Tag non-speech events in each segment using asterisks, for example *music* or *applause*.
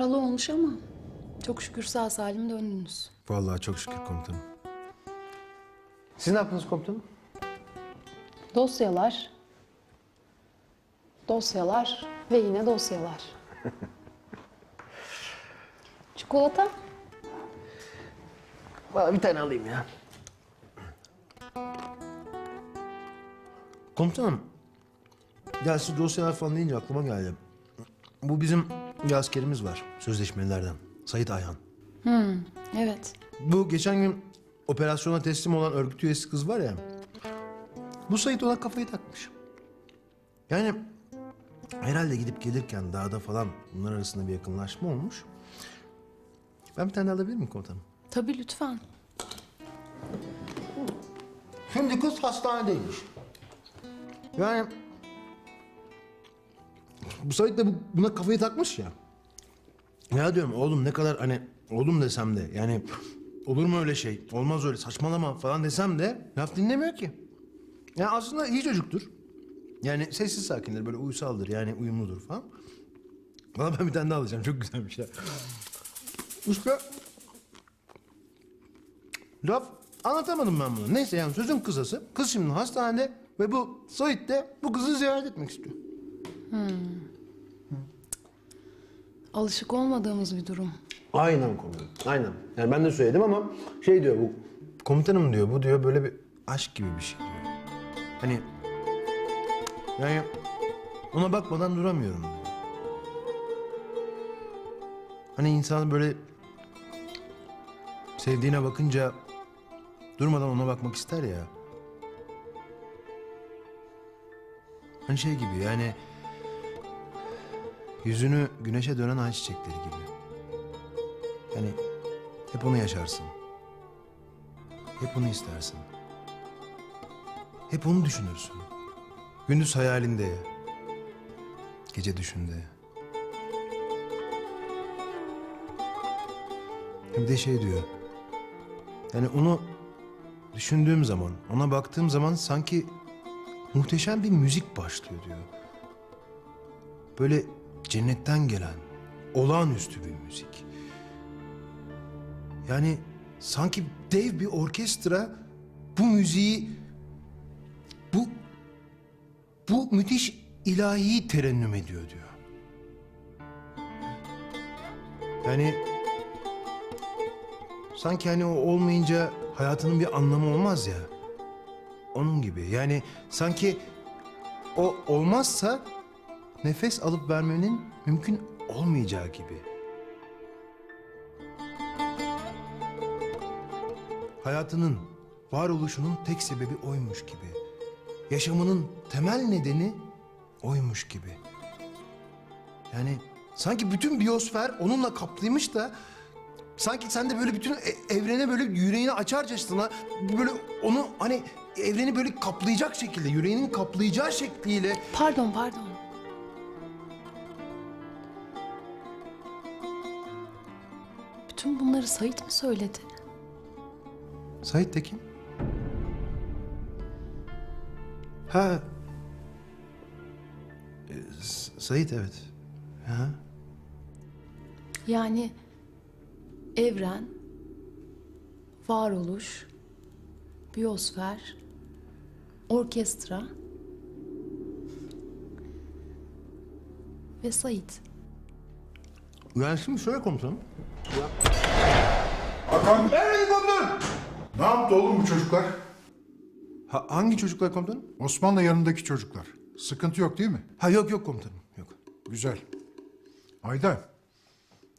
Yaralı olmuş ama çok şükür sağ salim döndünüz. Vallahi çok şükür komutanım. Siz ne yaptınız komutanım? Dosyalar, dosyalar ve yine dosyalar. *laughs* Çikolata? Bana bir tane alayım ya. Komutanım. Ya siz dosyalar falan deyince aklıma geldi. Bu bizim bir askerimiz var sözleşmelilerden. Sait Ayhan. Evet. Bu geçen gün operasyona teslim olan örgüt üyesi kız var ya. Bu Sait ona kafayı takmış. Yani herhalde gidip gelirken dağda falan bunlar arasında bir yakınlaşma olmuş. Ben bir tane alabilir miyim komutanım? Tabii lütfen. Şimdi kız hastanedeymiş. Yani bu Sait de bu- buna kafayı takmış ya. Ya diyorum oğlum ne kadar hani oğlum desem de yani olur mu öyle şey olmaz öyle saçmalama falan desem de laf dinlemiyor ki. Ya aslında iyi çocuktur. Yani sessiz sakindir böyle uysaldır yani uyumludur falan. Valla ben bir tane daha alacağım çok güzelmiş ya. İşte Laf anlatamadım ben bunu. Neyse yani sözün kısası. Kız şimdi hastanede ve bu Sait de bu kızı ziyaret etmek istiyor. Alışık olmadığımız bir durum. Aynen komutanım. Aynen. Yani ben de söyledim ama şey diyor bu. Komutanım diyor bu diyor böyle bir aşk gibi bir şey diyor. Hani yani ona bakmadan duramıyorum diyor. Hani insan böyle sevdiğine bakınca durmadan ona bakmak ister ya. Hani şey gibi yani yüzünü güneşe dönen ay çiçekleri gibi. Yani hep onu yaşarsın. Hep onu istersin. Hep onu düşünürsün. Gündüz hayalinde, gece düşünde. Bir de şey diyor. Yani onu düşündüğüm zaman, ona baktığım zaman sanki muhteşem bir müzik başlıyor diyor. Böyle cennetten gelen, olağanüstü bir müzik. Yani sanki dev bir orkestra bu müziği bu bu müthiş ilahiyi terennüm ediyor diyor. Yani sanki hani o olmayınca hayatının bir anlamı olmaz ya. Onun gibi. Yani sanki o olmazsa nefes alıp vermenin mümkün olmayacağı gibi. Hayatının, varoluşunun tek sebebi oymuş gibi. Yaşamının temel nedeni oymuş gibi. Yani sanki bütün biyosfer onunla kaplıymış da sanki sen de böyle bütün e- evrene böyle yüreğini açarcasına böyle onu hani evreni böyle kaplayacak şekilde yüreğinin kaplayacağı şekliyle Pardon, pardon. Bütün bunları Sait mi söyledi? Sait de kim? Ha. S- Sait evet. Ha. Yani evren, varoluş, biyosfer, orkestra ve Sait. Yani şimdi şöyle komutanım. Hakan Evet komutanım. ne yaptı oğlum bu çocuklar? Ha, hangi çocuklar komutanım? Osman'la yanındaki çocuklar. Sıkıntı yok değil mi? Ha yok yok komutanım yok. Güzel. Ayda.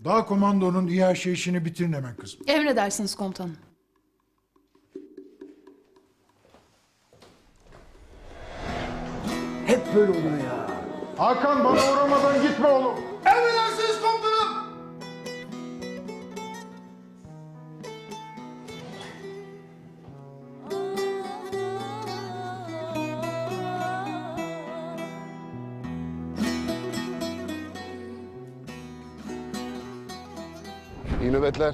Dağ komandonun İHŞ işini bitirin hemen kızım. Emredersiniz komutanım. Hep böyle oluyor ya. Hakan bana uğramadan gitme oğlum. İyi nöbetler.